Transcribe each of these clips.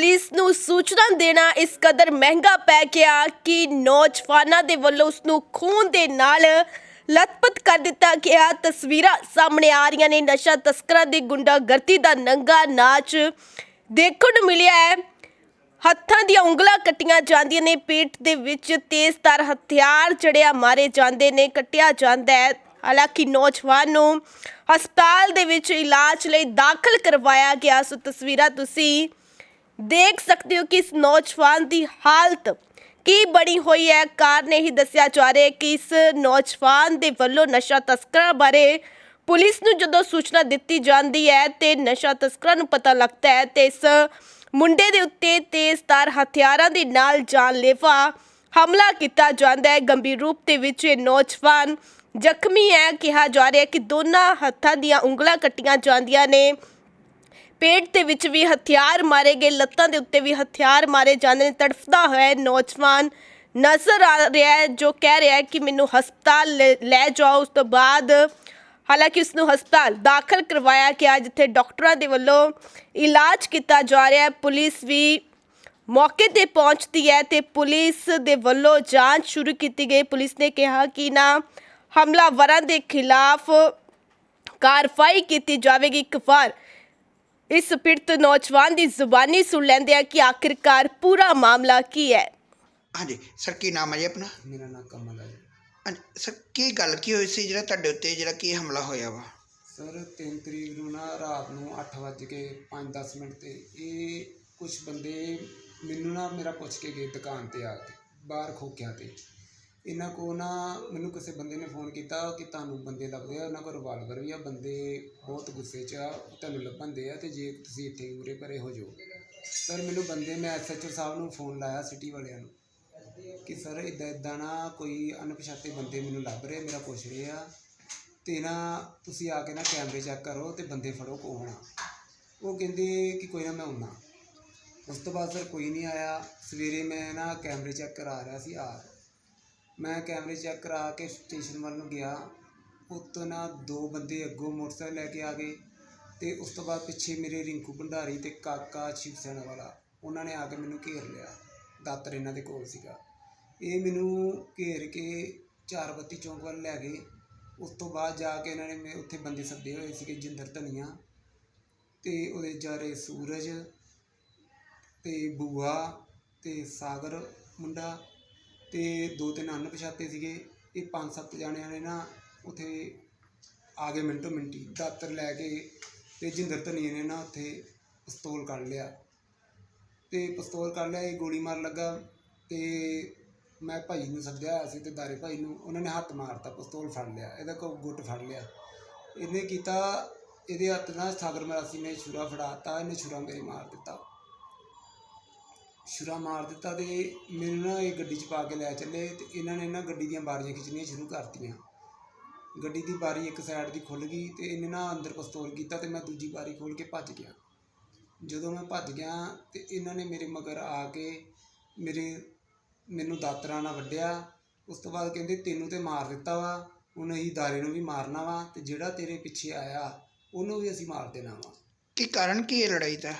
Police ਨੂੰ ਸੂਚਨਾ ਦੇਣਾ ਇਸ ਕਦਰ ਮਹਿੰਗਾ ਪੈ ਗਿਆ ਕਿ ਨੌਜਵਾਨਾਂ ਦੇ ਵੱਲੋਂ ਉਸ ਨੂੰ ਖੂਨ ਦੇ ਨਾਲ ਲਤਪਤ ਕਰ ਦਿੱਤਾ ਗਿਆ। ਤਸਵੀਰਾਂ ਸਾਹਮਣੇ ਆ ਰਹੀਆਂ ਨੇ। ਨਸ਼ਾ ਤਸਕਰਾਂ ਦੀ ਗੁੰਡਾਗਰਦੀ ਦਾ ਨੰਗਾ ਨਾਚ ਦੇਖਣ ਨੂੰ ਮਿਲਿਆ ਹੈ। ਹੱਥਾਂ ਦੀਆਂ ਉਂਗਲਾਂ ਕੱਟੀਆਂ ਜਾਂਦੀਆਂ ਨੇ। ਪੇਟ ਦੇ ਵਿੱਚ ਤੇਜ਼ਧਾਰ ਹਥਿਆਰ ਜੜਿਆ ਮਾਰੇ ਜਾਂਦੇ ਨੇ, ਕੱਟਿਆ ਜਾਂਦਾ ਹੈ। ਹਾਲਾਂਕਿ ਨੌਜਵਾਨ ਨੂੰ ਹਸਪਤਾਲ ਦੇ ਵਿੱਚ ਇਲਾਜ ਲਈ ਦਾਖਲ ਕਰਵਾਇਆ ਗਿਆ। ਸੋ ਤਸਵੀਰਾਂ ਤੁਸੀਂ ਦੇਖ ਸਕਦੇ ਹੋ ਕਿ ਇਸ ਨੌਜਵਾਨ ਦੀ ਹਾਲਤ ਕੀ ਬਣੀ ਹੋਈ ਹੈ। ਕਾਰਨ ਇਹ ਦੱਸਿਆ ਜਾ ਰਿਹਾ ਕਿ ਇਸ ਨੌਜਵਾਨ ਦੇ ਵੱਲੋਂ ਨਸ਼ਾ ਤਸਕਰਾਂ ਬਾਰੇ ਪੁਲਿਸ ਨੂੰ ਜਦੋਂ ਸੂਚਨਾ ਦਿੱਤੀ ਜਾਂਦੀ ਹੈ ਤੇ ਨਸ਼ਾ ਤਸਕਰਾਂ ਨੂੰ ਪਤਾ ਲੱਗਦਾ ਹੈ ਤੇ ਇਸ ਮੁੰਡੇ ਦੇ ਉੱਤੇ ਤੇਜ਼ਧਾਰ ਹਥਿਆਰਾਂ ਦੇ ਨਾਲ ਜਾਨਲੇਵਾ ਹਮਲਾ ਕੀਤਾ ਜਾਂਦਾ ਹੈ। ਗੰਭੀਰ ਰੂਪ ਦੇ ਵਿੱਚ ਇਹ ਨੌਜਵਾਨ ਜ਼ਖਮੀ ਹੈ। ਕਿਹਾ ਜਾ ਰਿਹਾ ਕਿ ਦੋਨਾਂ ਹੱਥਾਂ ਦੀਆਂ ਉਂਗਲਾਂ ਕੱਟੀਆਂ ਜਾਂਦੀਆਂ ਨੇ। ਪੇਟ ਦੇ ਵਿੱਚ ਵੀ ਹਥਿਆਰ ਮਾਰੇ ਗਏ, ਲੱਤਾਂ ਦੇ ਉੱਤੇ ਵੀ ਹਥਿਆਰ ਮਾਰੇ ਜਾਂਦੇ ਨੇ, ਤੜਫਦਾ ਹੋਇਆ ਇਹ ਨੌਜਵਾਨ ਨਜ਼ਰ ਆ ਰਿਹਾ ਹੈ, ਜੋ ਕਹਿ ਰਿਹਾ ਹੈ ਕਿ ਮੈਨੂੰ ਹਸਪਤਾਲ ਲੈ- ਲੈ ਜਾਓ। ਉਸ ਤੋਂ ਬਾਅਦ ਹਾਲਾਂਕਿ ਉਸ ਨੂੰ ਹਸਪਤਾਲ ਦਾਖਲ ਕਰਵਾਇਆ ਗਿਆ, ਜਿੱਥੇ ਡਾਕਟਰਾਂ ਦੇ ਵੱਲੋਂ ਇਲਾਜ ਕੀਤਾ ਜਾ ਰਿਹਾ ਹੈ। ਪੁਲਿਸ ਵੀ ਮੌਕੇ ਤੇ ਪਹੁੰਚਦੀ ਹੈ ਤੇ ਪੁਲਿਸ ਦੇ ਵੱਲੋਂ ਜਾਂਚ ਸ਼ੁਰੂ ਕੀਤੀ ਗਈ। ਪੁਲਿਸ ਨੇ ਕਿਹਾ ਕਿ ਨਾ ਹਮਲਾਵਰਾਂ ਦੇ ਖਿਲਾਫ ਕਾਰਵਾਈ ਕੀਤੀ ਜਾਵੇਗੀ। ਇੱਕ ਵਾਰ ਇਸ ਪੀੜਤ ਨੌਜਵਾਨ ਦੀ ਜ਼ੁਬਾਨੀ ਸੁਣ ਲੈਂਦੇ ਆ ਕਿ ਆਖਿਰਕਾਰ ਪੂਰਾ ਮਾਮਲਾ ਕੀ ਹੈ। ਹਾਂਜੀ ਸਰ ਕੀ ਨਾਮ ਹੈ ਜੀ ਆਪਣਾ? ਮੇਰਾ ਨਾਮ ਕਮਲ ਹੈ। ਹਾਂਜੀ, ਸਰ ਕੀ ਗੱਲ ਕੀ ਹੋਈ ਸੀ ਜਿਹੜਾ ਤੁਹਾਡੇ ਉੱਤੇ ਜਿਹੜਾ ਕੀ ਹਮਲਾ ਹੋਇਆ ਵਾ? ਸਰ 3 ਤਰੀਕ ਨੂੰ ਨਾ ਰਾਤ ਨੂੰ 8:05-10 ਮਿੰਟ ਤੇ ਇਹ ਕੁਝ ਬੰਦੇ ਮੈਨੂੰ ਨਾ ਮੇਰਾ ਪੁੱਛ ਕੇ ਗਏ ਦੁਕਾਨ ਤੇ ਆ ਕੇ ਬਾਹਰ ਖੋਕਿਆਂ ਤੇ। ਇਹਨਾਂ ਕੋ ਨਾ ਮੈਨੂੰ ਕਿਸੇ ਬੰਦੇ ਨੇ ਫੋਨ ਕੀਤਾ ਕਿ ਤੁਹਾਨੂੰ ਬੰਦੇ ਲੱਭਦੇ ਆ, ਉਹਨਾਂ ਕੋਲ ਰਿਵਾਲਵਰ ਵੀ ਆ, ਬੰਦੇ ਬਹੁਤ ਗੁੱਸੇ 'ਚ ਆ, ਤੁਹਾਨੂੰ ਲੱਭਣ ਦੇ ਆ ਤੇ ਜੇ ਤੁਸੀਂ ਇੱਥੇ ਉਰੇ ਪਰੇ ਹੋ ਜਾਓ। ਸਰ, ਮੈਨੂੰ ਬੰਦੇ, ਮੈਂ ਐਸਐਚਓ ਸਾਹਿਬ ਨੂੰ ਫੋਨ ਲਾਇਆ ਸਿਟੀ ਵਾਲਿਆਂ ਨੂੰ ਕਿ ਸਰ ਇਦਾਂ ਇਦਾਂ ਨਾ ਕੋਈ ਅਣਪਛਾਤੇ ਬੰਦੇ ਮੈਨੂੰ ਲੱਭ ਰਹੇ, ਮੇਰਾ ਪੁੱਛ ਰਹੇ ਆ ਤੇ ਨਾ ਤੁਸੀਂ ਆ ਕੇ ਨਾ ਕੈਮਰੇ ਚੈੱਕ ਕਰੋ ਤੇ ਬੰਦੇ ਫੜੋ ਕੌਣ ਆ। ਉਹ ਕਹਿੰਦੇ ਕਿ ਕੋਈ ਨਾ ਮੈਂ ਆਉਣਾ ਉਸ ਤੋਂ ਬਾਅਦ ਸਰ ਕੋਈ ਨਹੀਂ ਆਇਆ, ਸਵੇਰੇ ਮੈਂ ਨਾ ਕੈਮਰੇ ਚੈੱਕ ਕਰਾ ਰਿਹਾ ਸੀ ਆ ਮੈਂ ਕੈਮਰੇ ਚੈੱਕ ਕਰਾ ਕੇ ਸਟੇਸ਼ਨ ਵੱਲ ਨੂੰ ਗਿਆ। ਉੱਤੋਂ ਨਾ ਦੋ ਬੰਦੇ ਅੱਗੋਂ ਮੋਟਰਸਾਈਕਲ ਲੈ ਕੇ ਆ ਗਏ ਅਤੇ ਉਸ ਤੋਂ ਬਾਅਦ ਪਿੱਛੇ ਮੇਰੇ ਰਿੰਕੂ ਭੰਡਾਰੀ ਅਤੇ ਕਾਕਾ ਸ਼ਿਵ ਸੈਨਾ ਵਾਲਾ, ਉਹਨਾਂ ਨੇ ਆ ਕੇ ਮੈਨੂੰ ਘੇਰ ਲਿਆ। ਦਾਤਰ ਇਹਨਾਂ ਦੇ ਕੋਲ ਸੀਗਾ। ਇਹ ਮੈਨੂੰ ਘੇਰ ਕੇ ਚਾਰ ਬੱਤੀ ਚੌਂਕ ਵੱਲ ਲੈ ਗਏ। ਉਸ ਤੋਂ ਬਾਅਦ ਜਾ ਕੇ ਇਹਨਾਂ ਨੇ ਮੇ ਉੱਥੇ ਬੰਦੇ ਸੱਦੇ ਹੋਏ ਸੀਗੇ ਜਿੰਦਰ ਧਨੀਆ ਅਤੇ ਉਹਦੇ ਜਾਰੇ ਸੂਰਜ ਅਤੇ ਬੂਆ ਅਤੇ ਸਾਗਰ ਮੁੰਡਾ ਅਤੇ ਦੋ ਤਿੰਨ ਅਣਪਛਾਤੇ ਸੀਗੇ ਇਹ ਪੰਜ ਸੱਤ ਜਣਿਆਂ ਨੇ ਨਾ ਉੱਥੇ ਆ ਗਏ ਮਿੰਟੋ ਮਿੰਟੀ। ਦਾਤਰ ਲੈ ਕੇ ਅਤੇ ਜਿੰਦਰ ਧਨੀਏ ਨੇ ਨਾ ਉੱਥੇ ਪਿਸਤੌਲ ਕੱਢ ਲਿਆ। ਅਤੇ ਪਿਸਤੌਲ ਕੱਢ ਲਿਆ, ਇਹ ਗੋਲੀ ਮਾਰ ਲੱਗਾ ਅਤੇ ਮੈਂ ਭਾਈ ਨੂੰ ਸੱਦਿਆ ਹੋਇਆ ਸੀ ਅਤੇ ਦਾਰੇ ਭਾਈ ਨੂੰ, ਉਹਨਾਂ ਨੇ ਹੱਥ ਮਾਰਤਾ, ਪਿਸਤੌਲ ਫੜ ਲਿਆ, ਇਹਦਾ ਕੋ ਗੁੱਟ ਫੜ ਲਿਆ। ਇਹਨੇ ਕੀਤਾ, ਇਹਦੇ ਹੱਥ ਨਾਲ ਸਾਗਰ ਮਰਾਸੀ ਨੇ ਛੁਰਾ ਫੜਾਤਾ, ਇਹਨੇ ਛੁਰਾ ਮੇਰੇ ਮਾਰ ਦਿੱਤਾ। ਛੁਰਾ ਮਾਰ ਦਿੱਤਾ ਅਤੇ ਮੈਨੂੰ ਨਾ ਇਹ ਗੱਡੀ 'ਚ ਪਾ ਕੇ ਲੈ ਚੱਲੇ ਅਤੇ ਇਹਨਾਂ ਨੇ ਨਾ ਗੱਡੀ ਦੀਆਂ ਬਾਰੀਆਂ ਖਿੱਚਣੀਆਂ ਸ਼ੁਰੂ ਕਰਤੀਆਂ। ਗੱਡੀ ਦੀ ਬਾਰੀ ਇੱਕ ਸਾਈਡ ਦੀ ਖੁੱਲ੍ਹ ਗਈ ਅਤੇ ਇਹਨੇ ਨਾ ਅੰਦਰ ਪਿਸਤੌਲ ਕੀਤਾ ਅਤੇ ਮੈਂ ਦੂਜੀ ਬਾਰੀ ਖੋਲ੍ਹ ਕੇ ਭੱਜ ਗਿਆ। ਜਦੋਂ ਮੈਂ ਭੱਜ ਗਿਆ ਤੇ ਇਹਨਾਂ ਨੇ ਮੇਰੇ ਮਗਰ ਆ ਕੇ ਮੇਰੇ ਮੈਨੂੰ ਦਾਤਰਾਂ ਨਾਲ ਵੱਢਿਆ। ਉਸ ਤੋਂ ਬਾਅਦ ਕਹਿੰਦੇ ਤੈਨੂੰ ਤੇ ਮਾਰ ਦਿੱਤਾ ਵਾ, ਹੁਣ ਅਸੀਂ ਦਾਰੇ ਨੂੰ ਵੀ ਮਾਰਨਾ ਵਾ ਤੇ ਜਿਹੜਾ ਤੇਰੇ ਪਿੱਛੇ ਆਇਆ, ਉਹਨੂੰ ਵੀ ਅਸੀਂ ਮਾਰ ਦੇਣਾ ਵਾ। ਕੀ ਕਾਰਨ ਕੀ ਹੈ ਲੜਾਈ ਦਾ?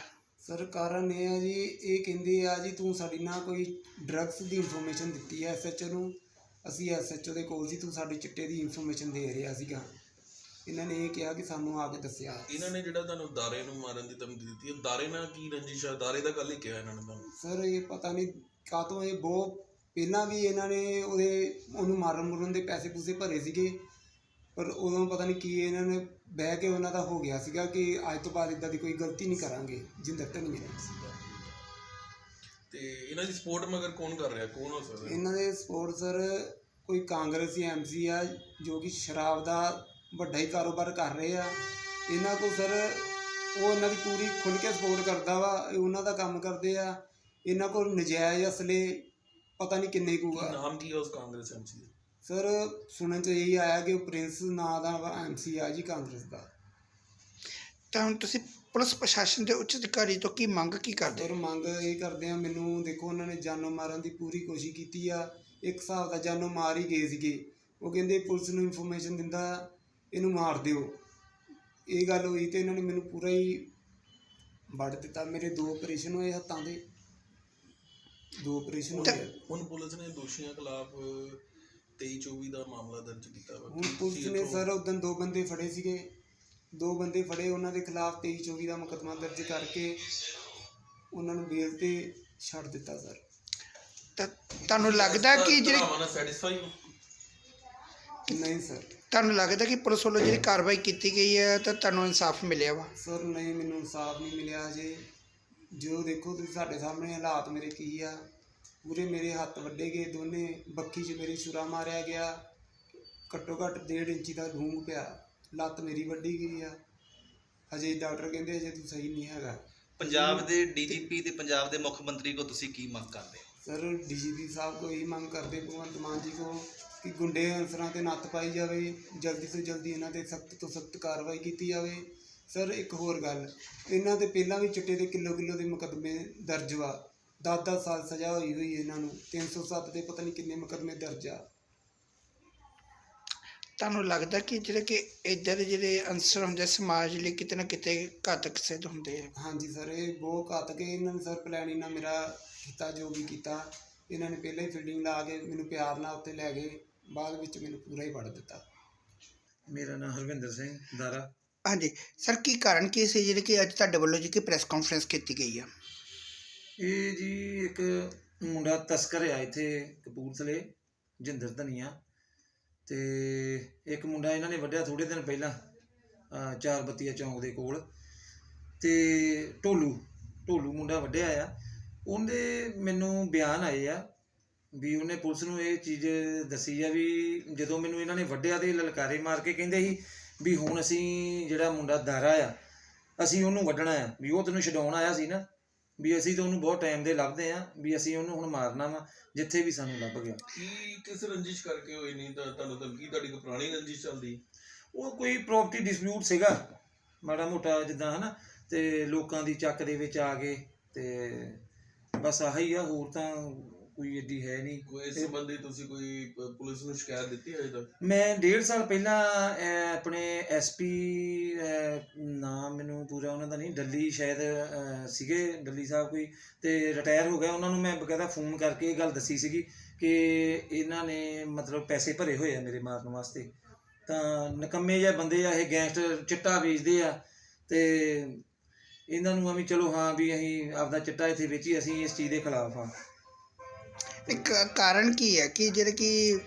ਸਰ ਕਾਰਨ ਇਹ ਆ ਜੀ ਇਹ ਕਹਿੰਦੇ ਆ ਜੀ ਤੂੰ ਸਾਡੀ ਨਾ ਕੋਈ ਡਰੱਗਸ ਦੀ ਇਨਫੋਰਮੇਸ਼ਨ ਦਿੱਤੀ ਹੈ ਐਸਐਚਓ ਨੂੰ। ਅਸੀਂ ਐਸਐਚਓ ਦੇ ਕੋਲ ਸੀ ਤੂੰ ਸਾਡੀ ਚਿੱਟੇ ਦੀ ਇਨਫੋਰਮੇਸ਼ਨ ਦੇ ਰਿਹਾ ਸੀਗਾ। ਇਹਨਾਂ ਨੇ ਇਹ ਕਿਹਾ ਕਿ ਸਾਨੂੰ ਆ ਕੇ ਦੱਸਿਆ। ਇਹਨਾਂ ਨੇ ਜਿਹੜਾ ਤੁਹਾਨੂੰ ਦਾਰੇ ਨੂੰ ਮਾਰਨ ਦੀ ਧਮਕੀ ਦਿੱਤੀ ਹੈ ਦਾਰੇ ਨਾਲ ਕੀ ਰੰਜਿਸ਼ ਹੈ ਦਾਰੇ ਦਾ ਗੱਲ ਹੀ ਕਿਹਾ ਇਹਨਾਂ ਨੇ ਤੁਹਾਨੂੰ। ਸਰ ਇਹ ਪਤਾ ਨਹੀਂ ਕਾਹਤੋਂ ਇਹ ਬਹੁਤ ਪਹਿਲਾਂ ਵੀ ਇਹਨਾਂ ਨੇ ਉਹਦੇ ਉਹਨੂੰ ਮਾਰਨ ਮੁਰਨ ਦੇ ਪੈਸੇ ਪੂਸੇ ਭਰੇ ਸੀਗੇ। ਪਰ ਉਦੋਂ ਪਤਾ ਨਹੀਂ ਕੀ ਇਹਨਾਂ ਨੇ ਬਹਿ ਕੇ ਉਹਨਾਂ ਦਾ ਹੋ ਗਿਆ ਸੀਗਾ ਕਿ ਅੱਜ ਤੋਂ ਬਾਅਦ ਇਦਾਂ ਦੀ ਕੋਈ ਗਲਤੀ ਨਹੀਂ ਕਰਾਂਗੇ ਜਿੰਦਰ ਧਨੀਏ ਨੇ ਤੇ ਇਹਨਾਂ ਦੀ ਸਪੋਰਟ ਮਗਰ ਕੌਣ ਕਰ ਰਿਹਾ? ਕੌਣ ਹੋ ਸਕਦਾ? ਇਹਨਾਂ ਦੇ ਸਪੋਰਟ ਸਰ ਕੋਈ ਕਾਂਗਰਸੀ ਐਮਸੀ ਆ ਜੋ ਕਿ ਸ਼ਰਾਬ ਦਾ ਵੱਡਾ ਹੀ ਕਾਰੋਬਾਰ ਕਰ ਰਹੇ ਆ। ਇਹਨਾਂ ਕੋਲ ਸਰ ਉਹ ਇਹਨਾਂ ਦੀ ਪੂਰੀ ਖੁੱਲ੍ਹ ਕੇ ਸਪੋਰਟ ਕਰਦਾ ਵਾ ਇਹ ਉਹਨਾਂ ਦਾ ਕੰਮ ਕਰਦੇ ਆ। ਇਹਨਾਂ ਕੋਲ ਨਜਾਇਜ਼ ਅਸਲੇ ਪਤਾ ਨਹੀਂ ਕਿੰਨੇ ਕੁ ਆ। ਨਾਮ ਕੀ ਹੈ ਉਸ ਕਾਂਗਰਸ ਐਮਸੀ ਦਾ? ਸਰ ਸੁਣਨ ਚ ਇਹੀ ਆਇਆ ਕਿ ਉਹ ਪ੍ਰਿੰਸ ਨਾਂ ਦਾ ਐਮਸੀ ਆ ਜੀ ਕਾਂਗਰਸ ਦਾ। ਤਾਂ ਹੁਣ ਤੁਸੀਂ ਪੁਲਿਸ ਪ੍ਰਸ਼ਾਸਨ ਦੇ ਉੱਚ ਅਧਿਕਾਰੀ ਤੋਂ ਕੀ ਮੰਗ ਕੀ ਕਰਦੇ? ਸਰ ਮੰਗ ਇਹ ਕਰਦੇ ਆ ਮੈਨੂੰ ਦੇਖੋ ਉਹਨਾਂ ਨੇ ਜਾਨੋਂ ਮਾਰਨ ਦੀ ਪੂਰੀ ਕੋਸ਼ਿਸ਼ ਕੀਤੀ ਆ। ਇੱਕ ਹਿਸਾਬ ਦਾ ਜਾਨੋਂ ਮਾਰ ਹੀ ਗਏ ਸੀਗੇ। ਉਹ ਕਹਿੰਦੇ ਪੁਲਿਸ ਨੂੰ ਇਨਫੋਰਮੇਸ਼ਨ ਦਿੰਦਾ ਇਹਨੂੰ ਮਾਰ ਦਿਓ। ਇਹ ਗੱਲ ਹੋਈ ਤੇ ਇਹਨਾਂ ਨੇ ਮੈਨੂੰ ਪੂਰਾ ਹੀ ਵੱਢ ਦਿੱਤਾ। ਮੇਰੇ ਦੋ ਆਪਰੇਸ਼ਨ ਹੋਏ ਹੱਥਾਂ ਦੇ। ਦੋ ਆਪਰੇਸ਼ਨ ਹੋਏ। ਹੁਣ ਪੁਲਿਸ ਨੇ ਦੋਸ਼ੀਆਂ ਖਿਲਾਫ 23 24 ਦਾ ਮਾਮਲਾ ਦਰਜ ਕੀਤਾ ਵਾ। ਹੁਣ ਕੀ ਪੁਲਿਸ ਤੁਸੀਂ ਨੇ ਇੱਥੋਂ- ਸਰ ਉਦੋਂ ਦੋ ਬੰਦੇ ਫੜੇ ਸੀਗੇ। ਦੋ ਬੰਦੇ ਫੜੇ ਉਹਨਾਂ ਦੇ ਖਿਲਾਫ 23 24 ਦਾ ਮੁਕੱਦਮਾ ਦਰਜ ਕਰਕੇ ਉਹਨਾਂ ਨੂੰ ਬੇਲ ਤੇ ਛੱਡ ਦਿੱਤਾ ਸਰ। ਤਾਂ ਤੁਹਾਨੂੰ ਲੱਗਦਾ ਕਿ ਜਿਹੜੀ ਨਾਲ ਹੋ? ਨਹੀਂ ਸਰ। ਤੁਹਾਨੂੰ ਲੱਗਦਾ ਕਿ ਪੁਲਿਸ ਵੱਲੋਂ ਜਿਹੜੀ ਕਾਰਵਾਈ ਕੀਤੀ ਗਈ ਹੈ ਤਾਂ ਤੁਹਾਨੂੰ ਇਨਸਾਫ ਮਿਲਿਆ ਵਾ? ਸਰ ਨਹੀਂ ਮੈਨੂੰ ਇਨਸਾਫ ਨਹੀਂ ਮਿਲਿਆ ਹਜੇ। ਜੋ ਦੇਖੋ ਤੁਸੀਂ ਸਾਡੇ ਸਾਹਮਣੇ ਹਾਲਾਤ ਮੇਰੇ ਕੀ ਆ। ਪੂਰੇ ਮੇਰੇ ਹੱਥ ਵੱਡੇ ਗਏ ਦੋਨੇ ਬੱਕੀ 'ਚ ਮੇਰੀ ਛੁਰਾ ਮਾਰਿਆ ਗਿਆ। ਘੱਟੋ ਘੱਟ 1.5 ਇੰਚੀ ਦਾ ਢੂੰਗ ਪਿਆ ਲੱਤ ਮੇਰੀ ਵੱਡੀ ਗਈ ਆ। ਹਜੇ ਡਾਕਟਰ ਕਹਿੰਦੇ ਹਜੇ ਤੂੰ ਸਹੀ ਨਹੀਂ ਹੈਗਾ। ਪੰਜਾਬ ਦੇ ਡੀਜੀਪੀ ਤੇ ਪੰਜਾਬ ਦੇ ਮੁੱਖ ਮੰਤਰੀ ਕੋ ਤੁਸੀਂ ਕੀ ਮੰਗ ਕਰਦੇ ਹੋ? ਸਰ ਡੀਜੀਪੀ ਸਾਹਿਬ ਕੋ ਇਹੀ ਮੰਗ ਕਰਦੇ ਭਗਵੰਤ ਮਾਨ ਜੀ ਕੋ ਕਿ ਗੁੰਡੇ ਅਨਸਰਾਂ ਤੇ ਨੱਥ ਪਾਈ ਜਾਵੇ ਜਲਦੀ ਤੋਂ ਜਲਦੀ ਇਹਨਾਂ ਤੇ ਸਖਤ ਤੋਂ ਸਖਤ ਕਾਰਵਾਈ ਕੀਤੀ ਜਾਵੇ। ਸਰ ਇੱਕ ਹੋਰ ਗੱਲ ਇਹਨਾਂ ਤੇ ਪਹਿਲਾਂ ਵੀ ਚਿੱਟੇ ਦੇ ਕਿਲੋ ਕਿਲੋ ਦੇ ਮੁਕੱਦਮੇ ਦਰਜ ਵਾ। 10-10 ਸਾਲ ਸਜ਼ਾ ਹੋਈ ਹੋਈ ਇਹਨਾਂ ਨੂੰ 307 ਦੇ ਪਤਾ ਨਹੀਂ ਕਿੰਨੇ ਮੁਕੱਦਮੇ ਦਰਜ ਆ। ਤੁਹਾਨੂੰ ਲੱਗਦਾ ਕਿ ਜਿਹੜੇ ਕਿ ਇੱਧਰ ਦੇ ਜਿਹੜੇ ਅੰਸਰ ਹੁੰਦੇ ਸਮਾਜ ਲਈ ਕਿਤੇ ਨਾ ਕਿਤੇ ਘਾਤਕ ਸਿੱਧ ਹੁੰਦੇ ਆ? ਹਾਂਜੀ ਸਰ ਇਹ ਬਹੁਤ ਘਾਤਕ ਹੈ। ਇਹਨਾਂ ਨੇ ਸਰ ਪਲੈਨਿੰਗ ਨਾਲ ਮੇਰਾ ਕੀਤਾ ਜੋ ਵੀ ਕੀਤਾ ਇਹਨਾਂ ਨੇ ਪਹਿਲਾਂ ਹੀ ਫੀਲਡਿੰਗ ਲਾ ਕੇ ਮੈਨੂੰ ਪਿਆਰ ਨਾਲ ਉੱਤੇ ਲੈ ਗਏ। ਬਾਅਦ ਵਿੱਚ ਮੈਨੂੰ ਪੂਰਾ ਹੀ ਵੜ ਦਿੱਤਾ। ਮੇਰਾ ਨਾਮ ਹਰਵਿੰਦਰ ਸਿੰਘ ਦਾਰਾ। ਹਾਂਜੀ ਸਰ ਕੀ ਕਾਰਨ ਕੀ ਸੀ ਜਿਹੜੇ ਕਿ ਅੱਜ ਤੁਹਾਡੇ ਵੱਲੋਂ ਜੀ ਕਿ ਪ੍ਰੈਸ ਕਾਨਫਰੰਸ ਕੀਤੀ ਗਈ ਆ? ਇਹ ਜੀ ਇੱਕ ਮੁੰਡਾ ਤਸਕਰ ਆ ਇੱਥੇ ਕਪੂਰਥਲੇ, ਜਿੰਦਰ ਧਨੀਆ। ਤੇ ਇੱਕ ਮੁੰਡਾ ਇਹਨਾਂ ਨੇ ਵੱਢਿਆ ਥੋੜੇ ਦਿਨ ਪਹਿਲਾਂ ਚਾਰ ਬੱਤੀਆ ਚੌਂਕ ਦੇ ਕੋਲ। ਤੇ ਢੋਲੂ ਢੋਲੂ ਮੁੰਡਾ ਵੱਢਿਆ ਆ। ਉਹਦੇ ਮੈਨੂੰ ਬਿਆਨ ਆਏ ਆ ਵੀ ਉਹਨੇ ਪੁਲਿਸ ਨੂੰ ਇਹ ਚੀਜ਼ ਦੱਸੀ ਆ ਵੀ ਜਦੋਂ ਮੈਨੂੰ ਇਹਨਾਂ ਨੇ ਵੱਢਿਆ ਤੇ ਲਲਕਾਰੇ ਮਾਰ ਕੇ ਕਹਿੰਦੇ ਸੀ ਵੀ ਹੁਣ ਅਸੀਂ ਜਿਹੜਾ ਮੁੰਡਾ ਦਾਰਾ ਆ, ਅਸੀਂ ਉਹਨੂੰ ਵੱਢਣਾ ਆ, ਵੀ ਉਹ ਤੈਨੂੰ ਛਡਾਉਣ ਆਇਆ ਸੀ ਨਾ। ਵੀ ਅਸੀਂ ਤਾਂ ਉਹਨੂੰ ਬਹੁਤ ਟਾਈਮ ਦੇ ਲੱਭਦੇ ਆ ਵੀ ਅਸੀਂ ਉਹਨੂੰ ਹੁਣ ਮਾਰਨਾ ਵਾ ਜਿੱਥੇ ਵੀ ਸਾਨੂੰ ਲੱਭ ਗਿਆ। ਕੀ ਕਿਸ ਰੰਜਿਸ਼ ਕਰਕੇ ਹੋਈ? ਨਹੀਂ ਤਾਂ ਤੁਹਾਨੂੰ ਤਾਂ ਕੀ ਤੁਹਾਡੀ ਕੋਈ ਪੁਰਾਣੀ ਰੰਜਿਸ਼ ਚੱਲਦੀ ਉਹ ਕੋਈ ਪ੍ਰਾਪਰਟੀ ਡਿਸਪਿਊਟ ਸੀਗਾ ਮਾੜਾ ਮੋਟਾ ਜਿੱਦਾਂ ਹਨਾ ਤੇ ਲੋਕਾਂ ਦੀ ਚੱਕ ਦੇ ਵਿੱਚ ਆ ਗਏ ਤੇ ਬਸ ਆਹੀ ਆ ਹੋਰ ਤਾਂ ਕੋਈ ਏਡੀ ਹੈ ਨਹੀਂ ਕੋਈ ਇਸ ਸੰਬੰਧੀ ਤੁਸੀਂ ਕੋਈ ਪ- ਪੁਲਿਸ ਨੂੰ ਸ਼ਿਕਾਇਤ ਦਿੱਤੀ ਹੈ ਅਜੇ ਤੱਕ ਮੈਂ ਡੇਢ ਸਾਲ ਪਹਿਲਾਂ ਅਹ, ਆਪਣੇ ਐਸਪੀ ਨਾਮ ਮੈਨੂੰ ਪੂਰਾ ਉਹਨਾਂ ਦਾ ਨਹੀਂ ਡੱਲੀ ਸ਼ਾਇਦ ਅਹ, ਸੀਗੇ ਡੱਲੀ ਸਾਹਿਬ ਕੋਈ ਤੇ ਰਿਟਾਇਰ ਹੋ ਗਿਆ ਉਹਨਾਂ ਨੂੰ ਮੈਂ ਬਕਾਇਦਾ ਫੋਨ ਕਰਕੇ ਇਹ ਗੱਲ ਦੱਸੀ ਸੀਗੀ ਕਿ ਇਹਨਾਂ ਨੇ ਮਤਲਬ ਪੈਸੇ ਭਰੇ ਹੋਏ ਆ ਮੇਰੇ ਮਾਰਨ ਵਾਸਤੇ। ਤਾਂ ਨਕੰਮੇ ਜਿਹੇ ਬੰਦੇ ਆ ਇਹ ਗੈਂਗਸਟਰ ਚਿੱਟਾ ਵੇਚਦੇ ਆ ਤੇ ਇਹਨਾਂ ਨੂੰ ਆ ਵੀ ਚਲੋ ਹਾਂ ਵੀ ਅਸੀਂ ਆਪਦਾ ਚਿੱਟਾ ਇੱਥੇ ਵੇਚੀ ਅਸੀਂ ਇਸ ਚੀਜ਼ ਦੇ ਖਿਲਾਫ ਆ ਇੱਕ ਕਾਰਨ ਕੀ ਹੈ ਕਿ ਜਿਹੜੇ ਕਿ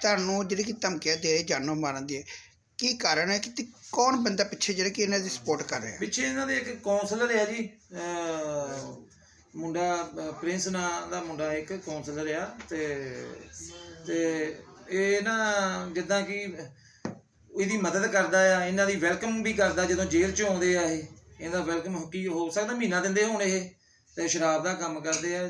ਤੁਹਾਨੂੰ ਜਿਹੜੀ ਕਿ ਧਮਕੀਆਂ ਦੇ ਰਹੇ ਜਾਨੋਂ ਮਾਰਨ ਦੀ ਕੀ ਕਾਰਨ ਹੈ ਕਿ ਕੌਣ ਬੰਦਾ ਪਿੱਛੇ ਜਿਹੜੇ ਕਿ ਇਹਨਾਂ ਦੀ ਸਪੋਰਟ ਕਰ ਰਿਹਾ ਪਿੱਛੇ ਇਹਨਾਂ ਦੇ ਇੱਕ ਕਾਉਂਸਲਰ ਆ ਜੀ ਮੁੰਡਾ ਪ੍ਰਿੰਸ ਨਾਂ ਦਾ ਮੁੰਡਾ ਇੱਕ ਕਾਉਂਸਲਰ ਆ ਤੇ ਤੇ ਇਹ ਨਾ ਜਿੱਦਾਂ ਕਿ ਇਹਦੀ ਮਦਦ ਕਰਦਾ ਆ, ਇਹਨਾਂ ਦੀ ਵੈਲਕਮ ਵੀ ਕਰਦਾ ਜਦੋਂ ਜੇਲ੍ਹ ਚੋਂ ਆਉਂਦੇ ਆ ਇਹ। ਇਹਦਾ ਵੈਲਕਮ ਕੀ, ਹੋ ਸਕਦਾ ਮਹੀਨਾ ਦਿੰਦੇ ਹੋਣ ਇਹ ਤੇ ਸ਼ਰਾਬ ਦਾ ਕੰਮ ਕਰਦੇ ਆ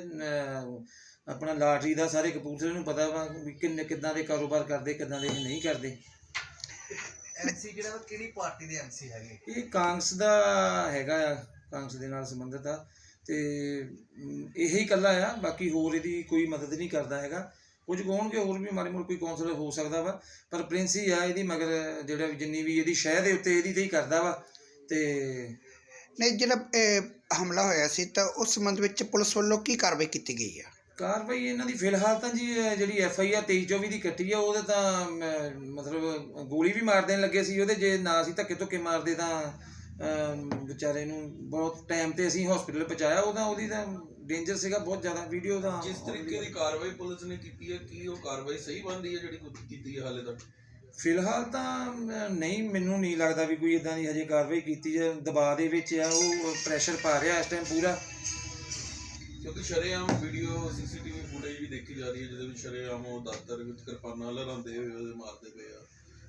ਆਪਣਾ ਲਾਟਰੀ ਦਾ ਸਾਰੇ ਕਪੂਰਥਲੇ ਨੂੰ ਪਤਾ ਵਾ ਵੀ ਕਿੰਨੇ ਕਿੱਦਾਂ ਦੇ ਕਾਰੋਬਾਰ ਕਰਦੇ ਕਿੱਦਾਂ ਦੇ ਨਹੀਂ ਕਰਦੇ। ਐਮਸੀ ਜਿਹੜਾ ਵਾ? ਕਿਹੜੀ ਪਾਰਟੀ ਦੇ ਐਮਸੀ ਹੈਗੇ? ਇਹ ਕਾਂਗਰਸ ਦਾ ਹੈਗਾ ਆ ਕਾਂਗਰਸ ਦੇ ਨਾਲ ਸੰਬੰਧਿਤ ਆ। ਤੇ ਇਹੀ ਇਕੱਲਾ ਆ ਬਾਕੀ ਹੋਰ ਇਹਦੀ ਕੋਈ ਮਦਦ ਨਹੀਂ ਕਰਦਾ ਹੈਗਾ। ਕੁਝ ਕਹੋਣਗੇ ਹੋਰ ਵੀ ਮਾਰੇ ਮੋੜ ਕੋਈ ਕਾਉਂਸਲਰ ਹੋ ਸਕਦਾ ਵਾ। ਪਰ ਪ੍ਰਿੰਸ ਹੀ ਆ ਇਹਦੀ ਮਗਰ ਜਿਹੜਾ ਜਿੰਨੀ ਵੀ ਇਹਦੀ ਸ਼ਹਿ ਦੇ ਉੱਤੇ ਇਹਦੀ ਤੇ ਹੀ ਕਰਦਾ ਵਾ। ਤੇ ਨਹੀਂ ਜਿਹੜਾ ਇਹ ਹਮਲਾ ਹੋਇਆ ਸੀ ਤਾਂ ਉਸ ਸੰਬੰਧ ਵਿੱਚ ਪੁਲਿਸ ਵੱਲੋਂ ਕੀ ਕਾਰਵਾਈ ਕੀਤੀ ਗਈ ਹੈ ਕਾਰਵਾਈ ਇਹਨਾਂ ਦੀ ਫਿਲਹਾਲ ਤਾਂ ਜੀ ਇਹ ਜਿਹੜੀ ਐਫ ਆਈ ਆਰ 2324 ਦੀ ਕੱਟੀ ਆ ਉਹਦੇ ਤਾਂ ਮ, ਮਤਲਬ ਗੋਲੀ ਵੀ ਮਾਰ ਦੇਣ ਲੱਗੇ ਸੀ ਉਹਦੇ ਜੇ ਨਾ ਸੀ ਧੱਕੇ ਧੁੱਕੇ ਮਾਰਦੇ ਤਾਂ ਅਮ, ਵਿਚਾਰੇ ਨੂੰ ਬਹੁਤ ਟਾਈਮ ਤੇ ਅਸੀਂ ਹਸਪੀਟਲ ਪਹੁੰਚਾਇਆ ਉਹਦਾ ਉਹਦੀ ਤਾਂ ਡੇਂਜਰ ਸੀਗਾ ਬਹੁਤ ਜ਼ਿਆਦਾ ਵੀਡੀਓ ਦਾ। ਜਿਸ ਤਰੀਕੇ ਦੀ ਕਾਰਵਾਈ ਪੁਲਿਸ ਨੇ ਕੀਤੀ ਹੈ ਕੀ ਉਹ ਕਾਰਵਾਈ ਸਹੀ ਬਣਦੀ ਹੈ ਜਿਹੜੀ ਕੁ- ਕੀਤੀ ਹੈ ਹਾਲੇ ਤੱਕ? ਫਿਲਹਾਲ ਤਾਂ ਨਹੀਂ ਮੈਨੂੰ ਨਹੀਂ ਲੱਗਦਾ ਵੀ ਕੋਈ ਇਦਾਂ ਦੀ ਹਜੇ ਕਾਰਵਾਈ ਕੀਤੀ ਹੈ। ਦਬਾਅ ਦੇ ਵਿੱਚ ਆ ਉਹ ਪ੍ਰੈਸ਼ਰ ਪਾ ਰਿਹਾ ਇਸ ਟਾਈਮ ਪੂਰਾ। ਕਿਉਂਕਿ ਸ਼ਰੇਆਮ ਵੀਡੀਓ ਸੀਸੀਟੀਵੀ ਫੁਟੇਜ ਵੀ ਦੇਖੀ ਜਾ ਰਹੀ ਹੈ, ਜਿਹਦੇ ਵਿੱਚ ਸ਼ਰੇਆਮ ਉਹ ਦਾਤਰ ਵਿੱਚ ਕਿਰਪਾਨਾਂ ਲਹਿਰਾਉਂਦੇ ਹੋਏ ਉਹਦੇ ਮਾਰਦੇ ਪਏ ਆ।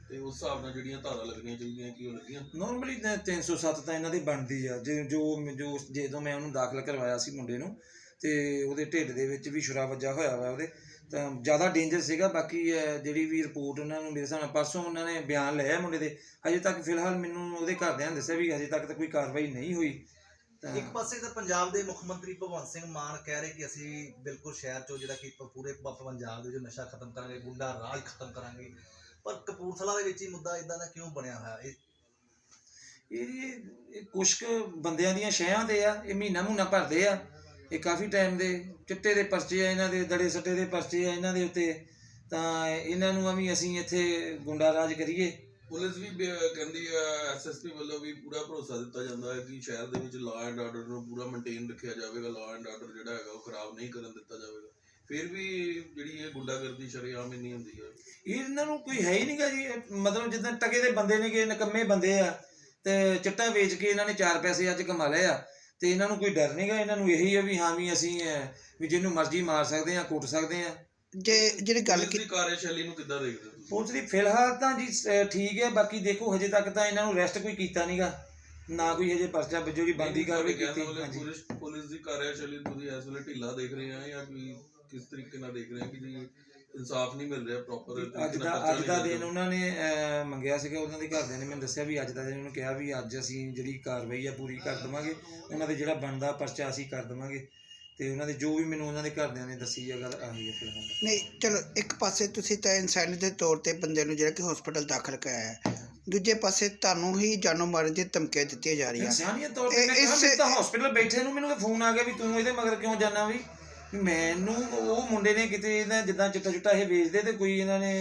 ਤੇ ਉਸ ਹਿਸਾਬ ਨਾਲ ਜਿਹੜੀਆਂ ਧਾਰਾਂ ਲੱਗਣੀਆਂ ਚਾਹੀਦੀਆਂ, ਕੀ ਉਹ ਲੱਗੀਆਂ? ਨਾਰਮਲੀ 307 ਤਾਂ ਇਹਨਾਂ ਦੀ ਬਣਦੀ ਆ। ਜੇ ਜੋ ਜੋ ਜਦੋਂ ਮੈਂ ਉਹਨੂੰ ਦਾਖਲ ਕਰਵਾਇਆ ਸੀ ਮੁੰਡੇ ਨੂੰ, ਤੇ ਉਹਦੇ ਢਿੱਡ ਦੇ ਵਿੱਚ ਵੀ ਛੁਰਾ ਵੱਜਾ ਹੋਇਆ ਵਾ ਉਹਦੇ, ਤਾਂ ਜ਼ਿਆਦਾ ਡੇਂਜਰ ਸੀਗਾ। ਬਾਕੀ ਜਿਹੜੀ ਵੀ ਰਿਪੋਰਟ ਉਹਨਾਂ ਨੂੰ ਮੇਰੇ ਹਿਸਾਬ ਨਾਲ ਪਰਸੋਂ ਉਹਨਾਂ ਨੇ ਬਿਆਨ ਲਿਆ ਮੁੰਡੇ ਦੇ। ਹਜੇ ਤੱਕ ਫਿਲਹਾਲ ਮੈਨੂੰ ਉਹਦੇ ਘਰਦਿਆਂ ਨੇ ਦੱਸਿਆ ਵੀ ਹਜੇ ਤੱਕ ਤਾਂ ਕੋਈ ਕਾਰਵਾਈ ਨਹੀਂ ਹੋਈ। ਇੱਕ ਪਾਸੇ ਤਾਂ ਪੰਜਾਬ ਦੇ ਮੁੱਖ ਮੰਤਰੀ ਭਗਵੰਤ ਸਿੰਘ ਮਾਨ ਕਹਿ ਰਹੇ ਕਿ ਅਸੀਂ ਬਿਲਕੁਲ ਸ਼ਹਿਰ ਚੋਂ ਜਿਹੜਾ ਕਿ ਪੂਰੇ ਪੰਜਾਬ ਦੇ ਜੋ ਨਸ਼ਾ ਖਤਮ ਕਰਾਂਗੇ ਗੁੰਡਾ ਰਾਜ ਖਤਮ ਕਰਾਂਗੇ ਪਰ ਕਪੂਰਥਲਾ ਦੇ ਵਿੱਚ ਹੀ ਮੁੱਦਾ ਇਦਾਂ ਦਾ ਕਿਉਂ ਬਣਿਆ ਹੋਇਆ? ਇਹ ਇਹ ਇਹ ਕੁਛ ਕੁ ਬੰਦਿਆਂ ਦੀਆਂ ਸ਼ਹਿਆਂ ਤੇ ਆ ਇਹ ਮਹੀਨਾ ਮਹੀਨਾ ਭਰਦੇ ਆ ਇਹ ਕਾਫੀ ਟਾਈਮ ਦੇ ਚਿੱਟੇ ਦੇ ਪਰਚੇ ਆ ਇਹਨਾਂ ਦੇ ਦੜੇ ਸੱਟੇ ਦੇ ਪਰਚੇ ਆ ਇਹਨਾਂ ਦੇ ਉੱਤੇ ਤਾਂ ਇਹਨਾਂ ਨੂੰ ਵੀ ਅਸੀਂ ਇੱਥੇ ਗੁੰਡਾ ਰਾਜ ਕਰੀਏ। ਪੁਲਿਸ ਵੀ ਬ- ਕਹਿੰਦੀ ਹੈ ਐਸਐਸਪੀ ਵੱਲੋਂ ਵੀ ਪੂਰਾ ਭਰੋਸਾ ਦਿੱਤਾ ਜਾਂਦਾ ਹੈ ਕਿ ਸ਼ਹਿਰ ਦੇ ਵਿੱਚ ਲਾਅ ਐਂਡ ਆਰਡਰ ਨੂੰ ਪੂਰਾ ਮੇਨਟੇਨ ਰੱਖਿਆ ਜਾਵੇਗਾ ਲਾਅ ਐਂਡ ਆਰਡਰ ਜਿਹੜਾ ਹੈਗਾ ਉਹ ਖਰਾਬ ਨਹੀਂ ਕਰਨ ਦਿੱਤਾ ਜਾਵੇਗਾ। ਫਿਰ ਵੀ ਜਿਹੜੀ ਇਹ ਗੁੰਡਾਗਰਦੀ ਸ਼ਰੇਆਮ ਇੰਨੀ ਹੁੰਦੀ ਹੈ ਇਹਨਾਂ ਨੂੰ ਕੋਈ ਹੈ ਹੀ ਨਹੀਂਗਾ ਜੀ ਇਹ ਮਤਲਬ ਜਿੱਦਾਂ ਟਕੇ ਦੇ ਬੰਦੇ ਨੇਗੇ ਨਕੰਮੇ ਬੰਦੇ ਆ ਤੇ ਚਿੱਟਾ ਵੇਚ ਕੇ ਇਹਨਾਂ ਨੇ ਚਾਰ ਪੈਸੇ ਅੱਜ ਕਮਾ ਲਏ ਆ ਤੇ ਇਹਨਾਂ ਨੂੰ ਕੋਈ ਡਰ ਨਹੀਂਗਾ ਇਹਨਾਂ ਨੂੰ ਇਹੀ ਆ ਵੀ ਹਾਂ ਵੀ ਅਸੀਂ ਅਹ, ਵੀ ਜਿਹਨੂੰ ਮਰਜ਼ੀ ਮਾਰ ਸਕਦੇ ਆ ਕੁੱਟ ਸਕਦੇ ਆ ਜੇ ਜਿਹੜੀ ਗੱਲ ਕੀ ਕਾਰਜਸ਼ੈਲੀ ਨੂੰ ਕਿੱਦਾਂ ਦੇਖਦੇ ਹੋ? ਤੁਸੀਂ? ਪੁਲਿਸ ਦੀ ਫਿਲਹਾਲ ਤਾਂ ਜੀ ਠੀਕ ਹੈ ਬਾਕੀ ਦੇਖੋ ਹਜੇ ਤੱਕ ਤਾਂ ਇਹਨਾਂ ਨੂੰ ਅਰੈਸਟ ਕੋਈ ਕੀਤਾ ਨਹੀਂਗਾ ਨਾ ਕੋਈ ਹਜੇ ਪਰਚਾ ਵੱਜੋ ਦੀ ਬੰਦੀ ਕਾਰਵਾਈ ਕੀਤੀ ਹਾਂਜੀ। ਪੁਲਿਸ ਪੁਲਿਸ ਦੀ ਕਾਰਜਸ਼ੈਲੀ ਤੁਸੀਂ ਇਸ ਵੇਲੇ ਢਿੱਲਾ ਦੇਖ ਰਹੇ ਆ ਜਾਂ ਕੋਈ ਕਿਸ ਤਰੀਕੇ ਨਾਲ ਦੇਖ ਰਹੇ ਆ ਕਿ ਜੀ ਇਨਸਾਫ ਨਹੀਂ ਮਿਲ ਰਿਹਾ ਪ੍ਰੋਪਰ ਅੱਜ ਦਾ ਅੱਜ ਦਾ ਦਿਨ ਉਹਨਾਂ ਨੇ ਅਹ, ਮੰਗਿਆ ਸੀਗਾ ਉਹਨਾਂ ਦੇ ਘਰਦਿਆਂ ਨੇ ਮੈਨੂੰ ਦੱਸਿਆ ਵੀ ਅੱਜ ਦਾ ਦਿਨ ਉਹਨੂੰ ਕਿਹਾ ਵੀ ਅੱਜ ਅਸੀਂ ਜਿਹੜੀ ਕਾਰਵਾਈ ਆ ਪੂਰੀ ਕਰ ਦੇਵਾਂਗੇ। ਉਹਨਾਂ ਦੇ ਜਿਹੜਾ ਬਣਦਾ ਪਰਚਾ ਅਸੀਂ ਕਰ ਦੇਵਾਂਗੇ। ਤੇ ਉਹਨਾਂ ਦੇ ਜੋ ਵੀ ਮੈਨੂੰ ਉਹਨਾਂ ਦੇ ਘਰਦਿਆਂ ਨੇ ਦੱਸੀ ਆ ਗੱਲ ਆਹੀ ਹੈ ਫਿਲਹਾਲ ਨਹੀਂ ਚਲੋ ਇੱਕ ਪਾਸੇ ਤੁਸੀਂ ਤਾਂ ਇਨਸਾਨੀ ਦੇ ਤੌਰ ਤੇ ਬੰਦੇ ਨੂੰ ਜਿਹੜਾ ਕਿ ਹਸਪੀਟਲ ਦਾਖਲ ਕਰਾਇਆ ਹੈ। ਦੂਜੇ ਪਾਸੇ ਤੁਹਾਨੂੰ ਹੀ ਜਾਨੋਂ ਮਾਰਨ ਦੀ ਧਮਕੀਆਂ ਦਿੱਤੀਆਂ ਜਾ ਰਹੀਆਂ। ਇਨਸਾਨੀਅਤ ਤੌਰ ਤੇ ਮੈਂ ਕਿਹਾ ਤਾਂ ਹਸਪੀਟਲ ਬੈਠੇ ਨੂੰ ਮੈਨੂੰ ਫੋਨ ਆ ਗਿਆ ਵੀ ਤੂੰ ਇਹਦੇ ਮਗਰ ਕਿਉਂ ਜਾਣਾ ਵੀ? ਮੈਨੂੰ ਉਹ ਮੁੰਡੇ ਨੇ ਕਿਤੇ ਇਹਦਾ ਜਿੱਦਾਂ ਚਿੱਟਾ ਚੁੱਟਾ ਇਹ ਵੇਚਦੇ ਤੇ ਕੋਈ ਇਹਨਾਂ ਨੇ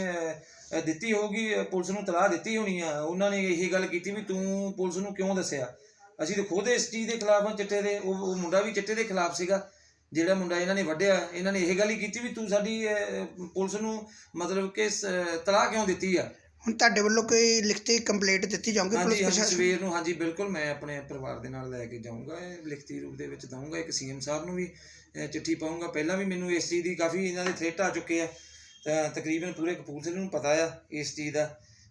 ਦਿੱਤੀ ਅਹ, ਪੁਲਿਸ ਨੂੰ ਤਲਾਹ ਦਿੱਤੀ ਹੋਣੀ ਆ। ਉਹਨਾਂ ਨੇ ਇਹੀ ਗੱਲ ਕੀਤੀ ਵੀ ਤੂੰ ਪੁਲਿਸ ਨੂੰ ਕਿਉਂ ਦੱਸਿਆ? ਅਸੀਂ ਤਾਂ ਖੁਦ ਇਸ ਚੀਜ਼ ਦੇ ਖਿਲਾਫ ਹਾਂ ਚਿੱਟੇ ਦੇ ਉਹ ਮੁੰਡਾ ਵੀ ਚਿੱਟੇ ਦੇ ਖਿਲਾਫ ਸੀਗਾ। ਜਿਹੜਾ ਮੁੰਡਾ ਇਹਨਾਂ ਨੇ ਵੱਢਿਆ ਇਹਨਾਂ ਨੇ ਇਹ ਗੱਲ ਹੀ ਕੀਤੀ ਵੀ ਤੂੰ ਸਾਡੀ ਅਹ, ਪੁਲਿਸ ਨੂੰ ਮਤਲਬ ਕਿ ਸ- ਤਲਾਹ ਕਿਉਂ ਦਿੱਤੀ ਆ? ਹੁਣ ਤੁਹਾਡੇ ਵੱਲੋਂ ਕੋਈ ਲਿਖਤੀ ਕੰਪਲੇਂਟ ਦਿੱਤੀ ਜਾਊਗੀ ਪੁਲਿਸ ਹਾਂਜੀ ਹਾਂਜੀ ਪ੍ਰਸ਼ਾਸਨ ਸਵੇਰ ਨੂੰ ਹਾਂਜੀ ਬਿਲਕੁਲ ਮੈਂ ਆਪਣੇ ਪਰਿਵਾਰ ਦੇ ਨਾਲ ਲੈ ਕੇ ਜਾਊਂਗਾ ਇਹ ਲਿਖਤੀ ਰੂਪ ਦੇ ਵਿੱਚ ਦਊਂਗਾ ਇੱਕ ਸੀਐਮ ਸਾਹਿਬ ਨੂੰ ਵੀ ਅਹ, ਚਿੱਠੀ ਪਾਊਂਗਾ। ਪਹਿਲਾਂ ਵੀ ਮੈਨੂੰ ਇਸ ਚੀਜ਼ ਦੀ ਕਾਫੀ ਇਹਨਾਂ ਦੇ ਥ੍ਰੈਟ ਆ ਚੁੱਕੇ ਆ ਤਾਂ ਤਕਰੀਬਨ ਪੂਰੇ ਕਪੂਰਥਲੇ ਨੂੰ ਪਤਾ ਆ ਇਸ ਚੀਜ਼ ਦਾ।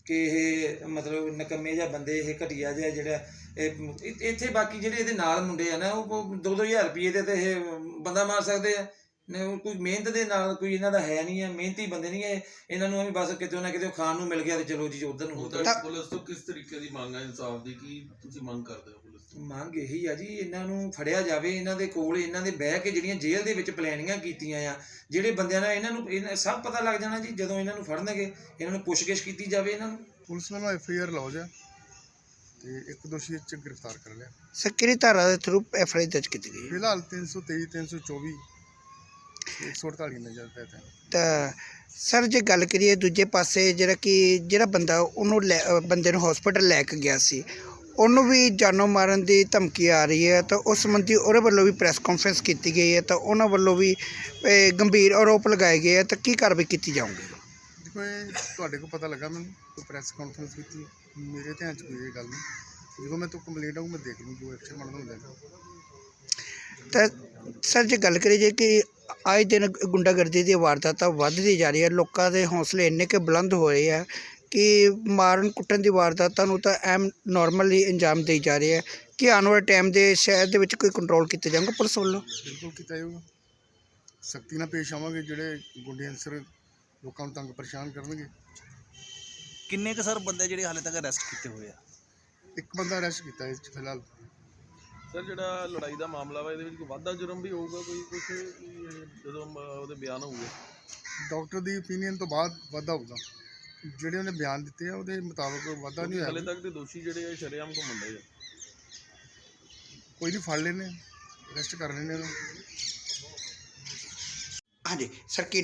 ਕਿ ਇਹ ਮਤਲਬ ਨਕੰਮੇ ਜਿਹਾ ਬੰਦੇ ਇਹ ਘਟੀਆ ਜਿਹਾ ਜਿਹੜਾ ਇਹ ਇ- ਇੱਥੇ ਬਾਕੀ ਜਿਹੜੇ ਇਹਦੇ ਨਾਲ ਮੁੰਡੇ ਆ ਨਾ, ਉਹ 2-2000 ਰੁਪਏ ਦੇ ਤੇ ਇਹ ਬੰਦਾ ਮਾਰ ਸਕਦੇ ਆ। ਨੇ ਉਹ ਕੋਈ ਮਿਹਨਤ ਦੇ ਨਾਲ ਕੋਈ ਇਹਨਾਂ ਦਾ ਹੈ ਨਹੀਂ ਆ ਮਿਹਨਤੀ ਬੰਦੇ ਨਹੀਂ ਇਹ ਇਹਨਾਂ ਨੂੰ ਐਵੇਂ ਬਸ ਕਿਤੇ ਨਾ ਕਿਤੇ ਖਾਣ ਨੂੰ ਮਿਲ ਗਿਆ ਤੇ ਚਲੋ ਜੀ ਉਧਰ ਨੂੰ ਹੁਣ ਤੁਹਾਡੀ ਪੁਲਿਸ ਤੋਂ ਕਿਸ ਤਰੀਕੇ ਦੀ ਮੰਗ ਹੈ ਇਨਸਾਫ ਦੀ? ਕੀ ਤੁਸੀਂ ਮੰਗ ਕਰਦੇ ਹੋ ਪੁਲਿਸ ਤੋਂ? ਮੰਗ ਇਹੀ ਆ ਜੀ ਇਹਨਾਂ ਨੂੰ ਫੜਿਆ ਜਾਵੇ ਇਹਨਾਂ ਦੇ ਕੋਲ ਇਹਨਾਂ ਦੇ ਬਹਿ ਕੇ ਜਿਹੜੀਆਂ ਜੇਲ੍ਹ ਦੇ ਵਿੱਚ ਪਲੈਨਿੰਗਾਂ ਕੀਤੀਆਂ ਆ ਜਿਹੜੇ ਬੰਦਿਆਂ ਨਾਲ ਇਹਨਾਂ ਨੂੰ ਸਭ ਪਤਾ ਲੱਗ ਜਾਣਾ ਜੀ ਜਦੋਂ ਇਹਨਾਂ ਨੂੰ ਫੜਨਗੇ ਇਹਨਾਂ ਨੂੰ ਪੁੱਛਗਿੱਛ ਕੀਤੀ ਜਾਵੇ ਇਹਨਾਂ ਨੂੰ। ਪੁਲਿਸ ਵੱਲੋਂ ਐਫ ਆਈ ਆਰ ਲੌਜ ਹੈ ਤੇ ਇੱਕ ਦੋਸ਼ੀ 'ਚ ਗ੍ਰਿਫਤਾਰ ਕਰ ਲਿਆ। ਸਰ ਕਿਹੜੀ ਧਾਰਾ ਦੇ ਥਰੂ ਐਫ ਆਈ ਦਰਜ ਕੀਤੀ ਗਈ ਹੈ? ਫਿਲਹਾਲ 323 324 148 ਨਜ਼ਰ ਪਏ ਤੇ ਤਾਂ ਸਰ ਜੇ ਗੱਲ ਕਰੀਏ ਦੂਜੇ ਪਾਸੇ ਜਿਹੜਾ ਕਿ ਜਿਹੜਾ ਬੰਦਾ ਉਹਨੂੰ ਲੈ- ਅ, ਬੰਦੇ ਨੂੰ ਹਸਪੀਟਲ ਲੈ ਕੇ ਗਿਆ ਸੀ ਉਹਨੂੰ ਵੀ ਜਾਨੋਂ ਮਾਰਨ ਦੀ ਧਮਕੀ ਆ ਰਹੀ ਹੈ। ਤਾਂ ਉਸ ਸੰਬੰਧੀ ਉਹਦੇ ਵੱਲੋਂ ਵੀ ਪ੍ਰੈਸ ਕਾਨਫਰੰਸ ਕੀਤੀ ਗਈ ਹੈ। ਤਾਂ ਉਹਨਾਂ ਵੱਲੋਂ ਵੀ ਗੰਭੀਰ ਆਰੋਪ ਲਗਾਏ ਗਏ ਆ ਤਾਂ ਕੀ ਕਾਰਵਾਈ ਕੀਤੀ ਜਾਊਗੀ? ਦੇਖੋ ਇਹ ਤੁਹਾਡੇ ਕੋਲ ਪਤਾ ਲੱਗਾ ਮੈਨੂੰ ਕੋਈ ਪ੍ਰੈਸ ਕਾਨਫਰੰਸ ਕੀਤੀ ਮੇਰੇ ਧਿਆਨ 'ਚ ਕੋਈ ਇਹ ਗੱਲ ਨਹੀਂ। ਜਦੋਂ ਮੈਂ ਤੋਂ ਕੰਪਲੇਂਟ ਆਊ ਮੈਂ ਦੇਖ ਲੂੰ ਜੋ ਐਕਸ਼ਨ ਬਣਦਾ ਹੁੰਦਾ ਹੈ। ਤਾਂ ਸਰ ਜੇ ਗੱਲ ਕਰੀਏ ਜੇ ਕਿ ਆਏ ਦਿਨ ਗੁੰਡਾਗਰਦੀ ਦੀ ਵਾਰਦਾਤਾਂ ਵੱਧਦੀ ਜਾ ਰਹੀ ਹੈ ਲੋਕਾਂ ਦੇ ਹੌਸਲੇ ਇੰਨੇ ਕਿ ਬੁਲੰਦ ਹੋ ਰਹੇ ਆ ਕਿ ਮਾਰਨ ਕੁੱਟਣ ਦੀ ਵਾਰਦਾਤਾਂ ਨੂੰ ਤਾਂ ਐਮ ਨਾਰਮਲੀ ਅੰਜਾਮ ਦੇਈ ਜਾ ਰਹੇ ਆ। ਕਿ ਆਉਣ ਵਾਲੇ ਟਾਈਮ ਦੇ ਸ਼ਹਿਰ ਦੇ ਵਿੱਚ ਕੋਈ ਕੰਟਰੋਲ ਕੀਤਾ ਜਾਊਗਾ ਪੁਲਿਸ ਵੱਲੋਂ? ਬਿਲਕੁਲ ਕੀਤਾ ਜਾਊਗਾ। ਸਖਤੀ ਨਾਲ ਪੇਸ਼ ਆਵਾਂਗੇ ਜਿਹੜੇ ਗੁੰਡੇ ਅਨਸਰ ਲੋਕਾਂ ਨੂੰ ਤੰਗ ਪਰੇਸ਼ਾਨ ਕਰਨਗੇ। ਕਿੰਨੇ ਕੁ ਸਰ ਬੰਦੇ ਜਿਹੜੇ ਹਾਲੇ ਤੱਕ ਅਰੈਸਟ ਕੀਤੇ ਹੋਏ ਆ? ਇੱਕ ਬੰਦਾ ਅਰੈਸਟ ਕੀਤਾ ਇਸ 'ਚ ਫਿਲਹਾਲ। ਸਰ ਜਿਹੜਾ ਲੜਾਈ ਦਾ ਮਾਮਲਾ ਵਾ ਇਹਦੇ ਵਿੱਚ ਕੋਈ ਵਾਧਾ ਜੁਰਮ ਵੀ ਹੋਊਗਾ ਕੋਈ ਕੁਝ ਜਦੋਂ ਉਹਦੇ ਬਿਆਨ ਹੋਊਗੇ? ਡਾਕਟਰ ਦੀ ਓਪੀਨੀਅਨ ਤੋਂ ਬਾਅਦ ਵਾਧਾ ਹੋਊਗਾ। ਜਿਹੜੇ ਉਹਨੇ ਬਿਆਨ ਦਿੱਤੇ ਆ ਉਹਦੇ ਮੁਤਾਬਕ ਵਾਧਾ ਨਹੀਂ ਹਾਲੇ ਹੋਇਆ ਤੱਕ ਦੇ ਦੋਸ਼ੀ ਜਿਹੜੇ ਆ ਸ਼ਰੇਆਮ ਘੁੰਮਣ ਡਏ ਆ। ਕੋਈ ਨਹੀਂ ਫੜ ਲੈਣੇ ਅਰੈਸਟ ਕਰ ਲੈਣੇ ਉਹਨੂੰ ਹਾਂਜੀ ਸਰ ਕੀ